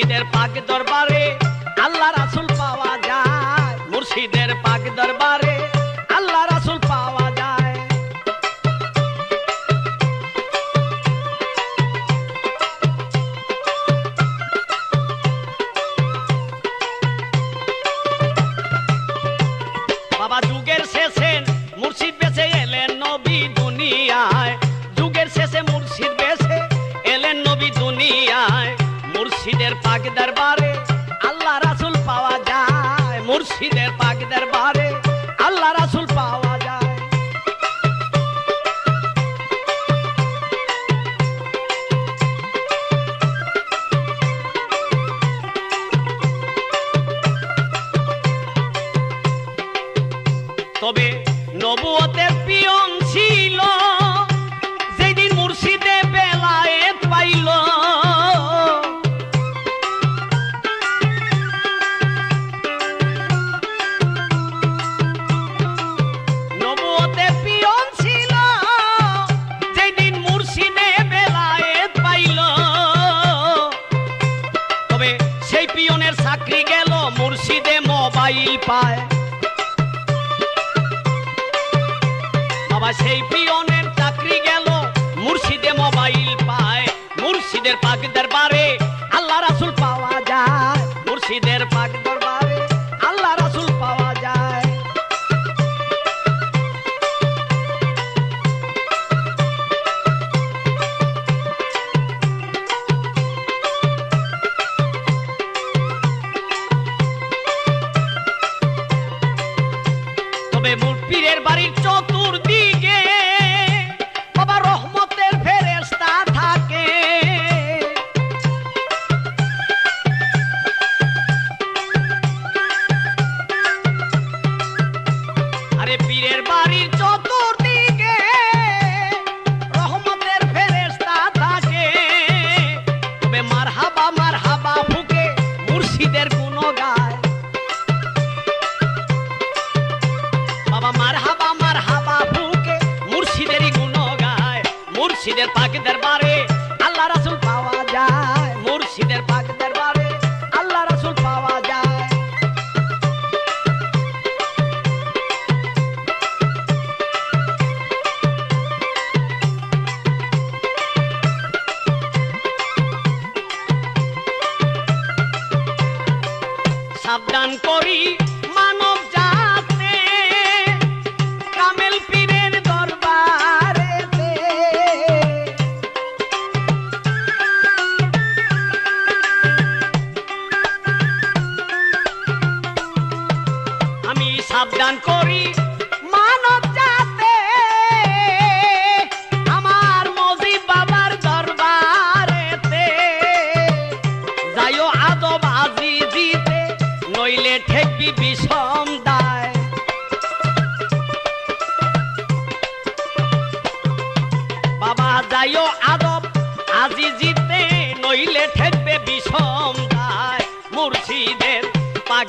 মুর্শিদের পাক দরবারে পাক দরবারে আল্লাহ রাসুল পাওয়া যায় মুর্শিদের পাক দরবারে আল্লাহ রাসুল পাওয়া যায়। তবে নবুয়তের পিয়ন চাকরি গেল, মুর্শিদে মোবাইল পায়। বাবা সেই পিয়নের চাকরি গেল, মুর্শিদে মোবাইল পায়। মুর্শিদের পাক দরবারে তবে মোর বাড়ির চতুর্দিকে মুর্শিদের পাক দরবারে আল্লাহ রাসুল পাওয়া যায়। মুর্শিদের পাক দরবারে আমি সাবধান করি। মানব জাতে আমার মজিব বাবার দরবারেতে। যাইও আদব আজি জিতে নইলে ঠেকবি বিষম দায়। বাবা, যাইও আদব আজি জিতে নইলে ঠেকবে বিষম দায়। মুর্শিদের পাক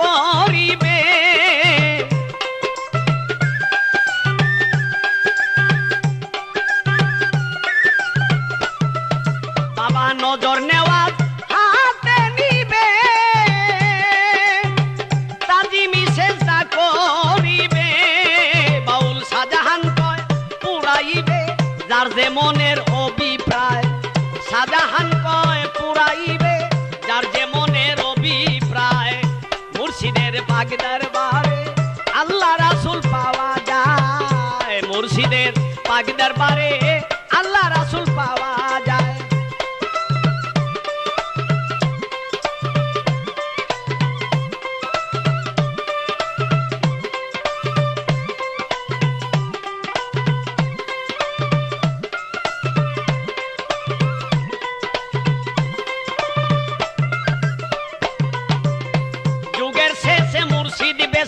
করিবে। বাবা নজর নেওয়াজ হাতে নিবে। তাজিমি সেজদা করিবে। বাউল শাহজাহান কয় পুরাইবে যার যে মনের পাক দরবারে আল্লাহ রাসুল পাওয়া যায়। মুর্শিদের পাক দরবারে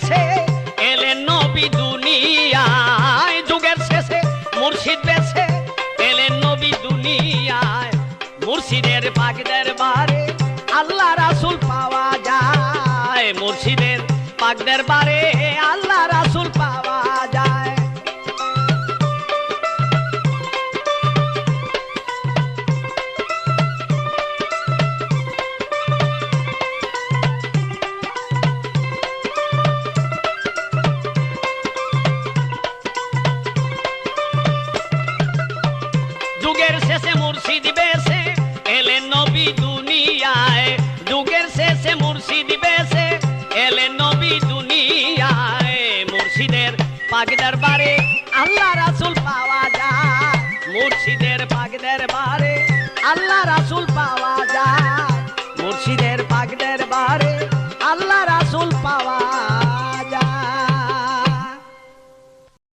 বেছে এলেন নবী দুনিয়ায়, যুগের শেষে মুর্শিদ বেছে এলেন নবী দুনিয়ায়, মুর্শিদের পাকদের বারে আল্লাহ রাসুল পাওয়া যায়, মুর্শিদের পাকদের বারে পাক দরবারে আল্লাহ রাসুল পাওয়া